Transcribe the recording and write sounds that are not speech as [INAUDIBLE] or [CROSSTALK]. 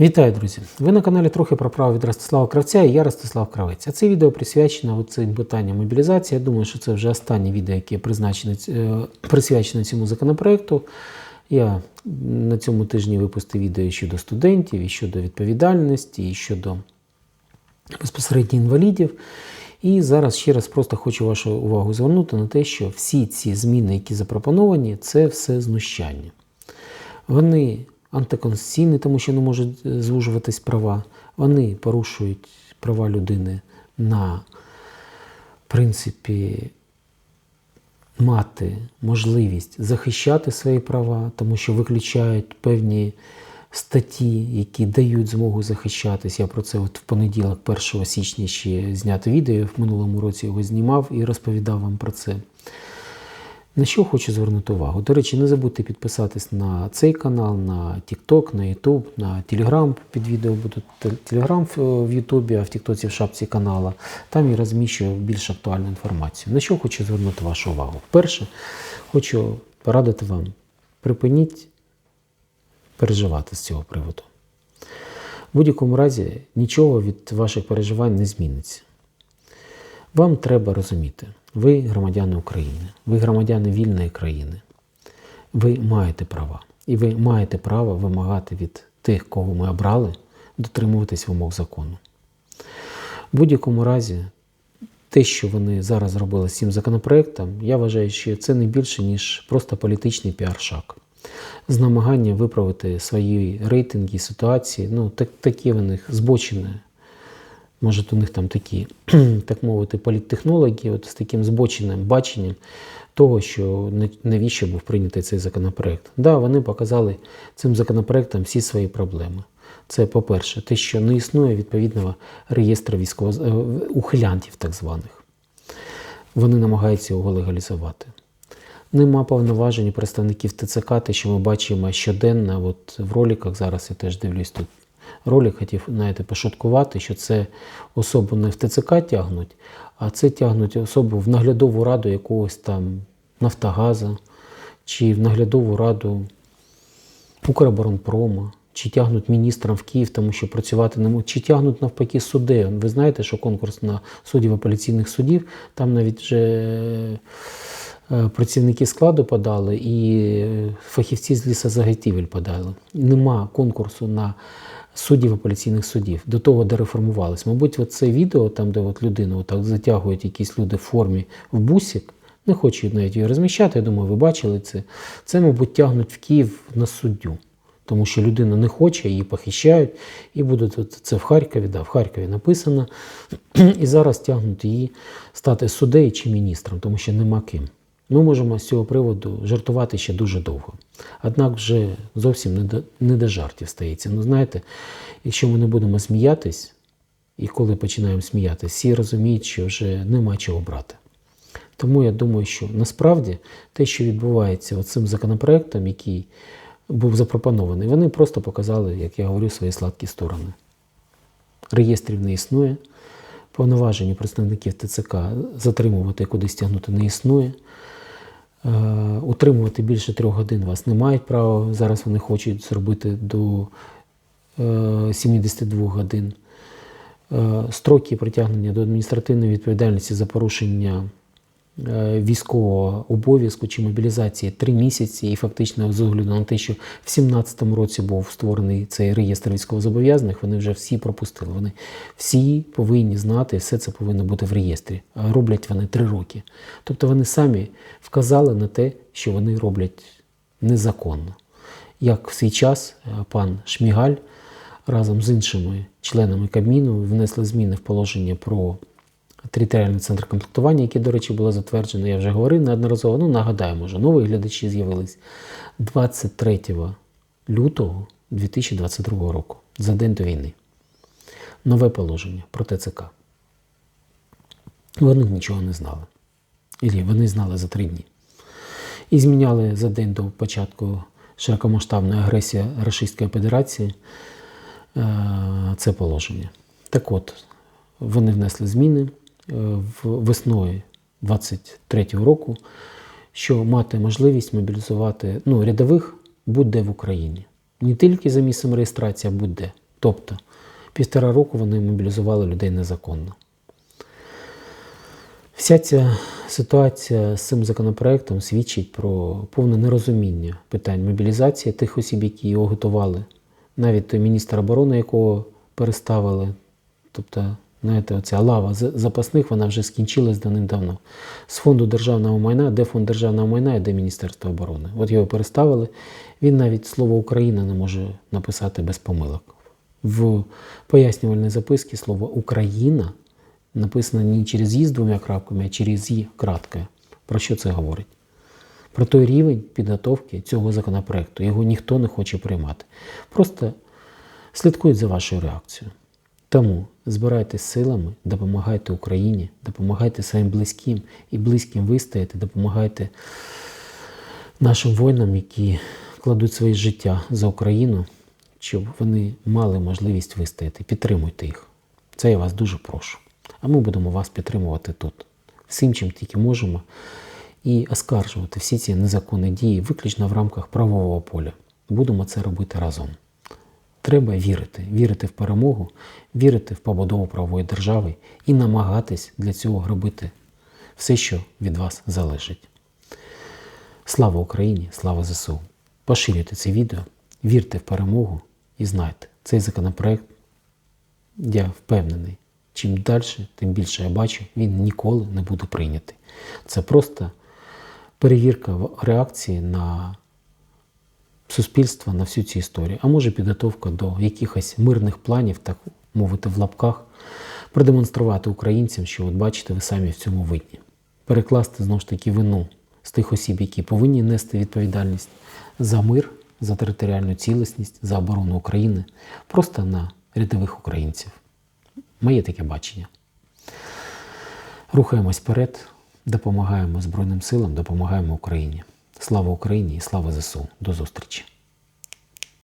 Вітаю, друзі! Ви на каналі трохи про право від Ростислава Кравця і я Ростислав Кравець. А це відео присвячено цим питанням мобілізації. Я думаю, що це вже останнє відео, яке призначене, е, присвячене цьому законопроекту. Я на цьому тижні випустив відео щодо студентів, і щодо відповідальності, і щодо безпосередньо інвалідів. І зараз ще раз просто хочу вашу увагу звернути на те, що всі ці зміни, які запропоновані, це все знущання. Вони антиконституційні, тому що не можуть е, звужуватись права. Вони порушують права людини на принципі мати можливість захищати свої права, тому що виключають певні статті, які дають змогу захищатись. Я про це от в понеділок, 1 січня, ще зняти відео. В минулому році його знімав і розповідав вам про це. На що хочу звернути увагу? До речі, не забудьте підписатись на цей канал, на TikTok, на YouTube, на Telegram. Під відео буде Telegram в YouTube, а в TikTok в шапці канала. Там я розміщую більш актуальну інформацію. На що хочу звернути вашу увагу? Перше, хочу порадити вам, припиніть переживати з цього приводу. В будь-якому разі нічого від ваших переживань не зміниться. Вам треба розуміти, ви громадяни України, ви громадяни вільної країни, ви маєте права. І ви маєте право вимагати від тих, кого ми обрали, дотримуватись вимог закону. В будь-якому разі, те, що вони зараз зробили з цим законопроектом, я вважаю, що це не більше, ніж просто політичний піар-шаг. З намагання виправити свої рейтинги, ситуації. Ну, так, такі в них збочені може у них там такі, [CLEARS THROAT] так мовити, політтехнологи, от з таким збоченим баченням того, що навіщо був прийнятий цей законопроект. Так, да, вони показали цим законопроектом всі свої проблеми. Це, по-перше, те, що не існує відповідного реєстру військово ухилянтів, так званих. Вони намагаються його легалізувати. Нема повноважень представників ТЦК, те, що ми бачимо щоденно. От в роликах зараз я теж дивлюсь тут ролик, хотів знаєте, пошуткувати, що це особу не в ТЦК тягнуть, а це тягнуть особу в наглядову раду якогось там Нафтогаза, чи в наглядову раду Укроборонпрома, чи тягнуть міністрам в Київ, тому що працювати не можуть, чи тягнуть навпаки суди. Ви знаєте, що конкурс на суддів апеляційних судів, там навіть вже працівники складу подали і фахівці з лісозаготівель подали. Нема конкурсу на суддів апеляційних судів, до того, де реформувалися. Мабуть, це відео, там, де от людину отак затягують якісь люди в формі в бусик, не хочу навіть її розміщати, я думаю, ви бачили це. Це, мабуть, тягнуть в Київ на суддю. Тому що людина не хоче, її похищають, і будуть це в Харкові, да, в Харкові написано. [CLEARS THROAT] І зараз тягнуть її стати суддею чи міністром, тому що нема ким. Ми можемо з цього приводу жартувати ще дуже довго. Однак вже зовсім не до, не до жартів стається. Ну, знаєте, якщо ми не будемо сміятись, і коли починаємо сміятися, всі розуміють, що вже нема чого брати. Тому я думаю, що насправді те, що відбувається цим законопроектом, який був запропонований, вони просто показали, як я говорю, свої сладкі сторони. Реєстрів не існує, повноважень представників ТЦК затримувати кудись тягнути не існує. Утримувати більше трьох годин вас не мають права. Зараз вони хочуть зробити до 72 годин. Строки притягнення до адміністративної відповідальності за порушення військового обов'язку чи мобілізації три місяці, і фактично з огляду на те, що в 2017 році був створений цей реєстр військовозобов'язаних, вони вже всі пропустили. Вони всі повинні знати, все це повинно бути в реєстрі. Роблять вони три роки. Тобто вони самі вказали на те, що вони роблять незаконно. Як в свій час пан Шмігаль разом з іншими членами Кабміну внесли зміни в положення про територіальний центр комплектування, яке, до речі, було затверджено, я вже говорив неодноразово. Ну, нагадаю, може, нові глядачі з'явились 23 лютого 2022 року, за день до війни. Нове положення про ТЦК. Вони нічого не знали. Ілі вони знали за три дні. І зміняли за день до початку широкомасштабної агресії Російської Федерації це положення. Так от, вони внесли зміни весною 23-го року, що мати можливість мобілізувати ну, рядових будь-де в Україні. Не тільки за місцем реєстрації, а будь-де. Тобто півтора року вони мобілізували людей незаконно. Вся ця ситуація з цим законопроектом свідчить про повне нерозуміння питань мобілізації тих осіб, які його готували. Навіть міністр оборони, якого переставили. Тобто, знаєте, оця лава запасних, вона вже скінчилась давним-давно. З фонду державного майна, де фонд державного майна і де Міністерство оборони. От його переставили. Він навіть слово Україна не може написати без помилок. В пояснювальній записці слово Україна написано не через «і» з двома крапками, а через «і» краткою. Про що це говорить? Про той рівень підготовки цього законопроекту. Його ніхто не хоче приймати. Просто слідкують за вашою реакцією. Тому збирайтесь силами, допомагайте Україні, допомагайте своїм близьким і близьким вистояти, допомагайте нашим воїнам, які кладуть своє життя за Україну, щоб вони мали можливість вистояти. Підтримуйте їх. Це я вас дуже прошу. А ми будемо вас підтримувати тут. Всім, чим тільки можемо, і оскаржувати всі ці незаконні дії виключно в рамках правового поля. Будемо це робити разом. Треба вірити, вірити в перемогу, вірити в побудову правової держави і намагатись для цього робити все, що від вас залежить. Слава Україні, слава ЗСУ! Поширюйте це відео, вірте в перемогу і знайте, цей законопроект, я впевнений, чим далі, тим більше я бачу, він ніколи не буде прийнятий. Це просто перевірка реакції на суспільства на всю цю історію, а може підготовка до якихось мирних планів, так мовити, в лапках, продемонструвати українцям, що от бачите, ви самі в цьому винні. Перекласти знову ж таки вину з тих осіб, які повинні нести відповідальність за мир, за територіальну цілісність, за оборону України, просто на рядових українців. Моє таке бачення. Рухаємось вперед, допомагаємо Збройним силам, допомагаємо Україні. Слава Україні і слава ЗСУ. До зустрічі!